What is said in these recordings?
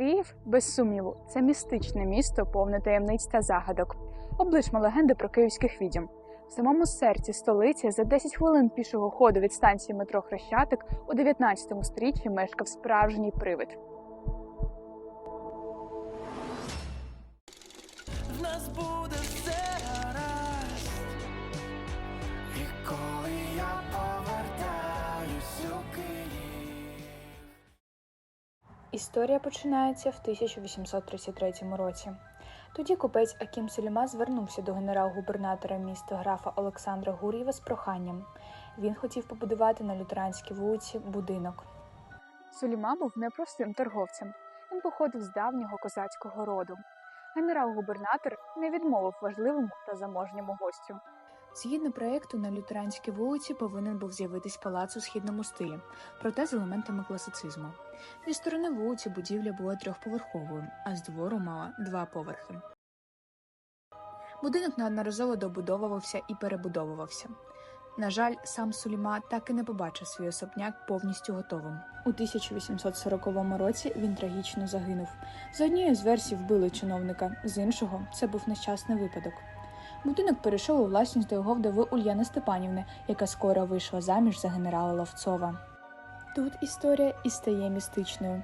Київ, без сумніву, це містичне місто, повне таємниць та загадок. Обличмо легенди про київських відьом. В самому серці столиці за 10 хвилин пішого ходу від станції метро Хрещатик у 19 сторіччі мешкав справжній привид. Історія починається в 1833 році. Тоді купець Акім Суліма звернувся до генерал-губернатора міста графа Олександра Гур'єва з проханням. Він хотів побудувати на лютеранській вулиці будинок. Суліма був непростим торговцем. Він походив з давнього козацького роду. Генерал-губернатор не відмовив важливому та заможньому гостю. Згідно проєкту, на лютеранській вулиці повинен був з'явитись палац у східному стилі, проте з елементами класицизму. Зі сторони вулиці будівля була трьохповерховою, а з двору мала два поверхи. Будинок неодноразово добудовувався і перебудовувався. На жаль, сам Суліма так і не побачив свій особняк повністю готовим. У 1840 році він трагічно загинув. За однією з версій вбили чиновника, з іншого це був нещасний випадок. Будинок перейшов у власність до його вдови Ульяни Степанівни, яка скоро вийшла заміж за генерала Ловцова. Тут історія і стає містичною.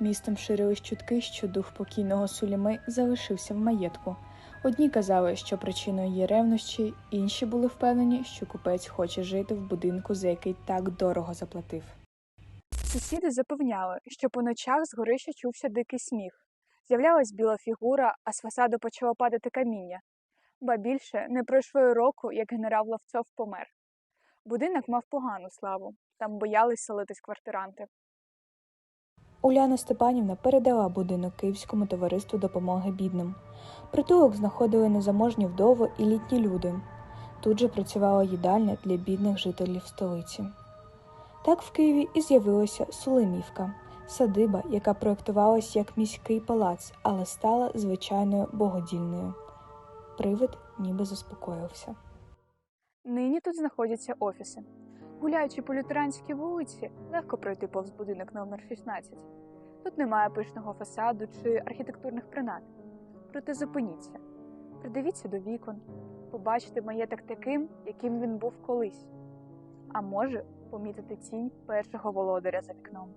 Містом ширились чутки, що дух покійного Суліми залишився в маєтку. Одні казали, що причиною є ревнощі, інші були впевнені, що купець хоче жити в будинку, за який так дорого заплатив. Сусіди запевняли, що по ночах з горища чувся дикий сміх. З'являлась біла фігура, а з фасаду почало падати каміння. Ба більше не пройшло й року, як генерал Лавцов помер. Будинок мав погану славу, там боялись селитись квартиранти. Уляна Степанівна передала будинок Київському товариству допомоги бідним. Притулок знаходили незаможні вдови і літні люди. Тут же працювала їдальня для бідних жителів столиці. Так в Києві і з'явилася Сулемівка, садиба, яка проєктувалась як міський палац, але стала звичайною богодільною. Привид ніби заспокоївся. Нині тут знаходяться офіси. Гуляючи по лютеранській вулиці, легко пройти повз будинок номер 16. Тут немає пишного фасаду чи архітектурних принад. Проте зупиніться, придивіться до вікон, побачите маєток таким, яким він був колись. А може помітити тінь першого володаря за вікном.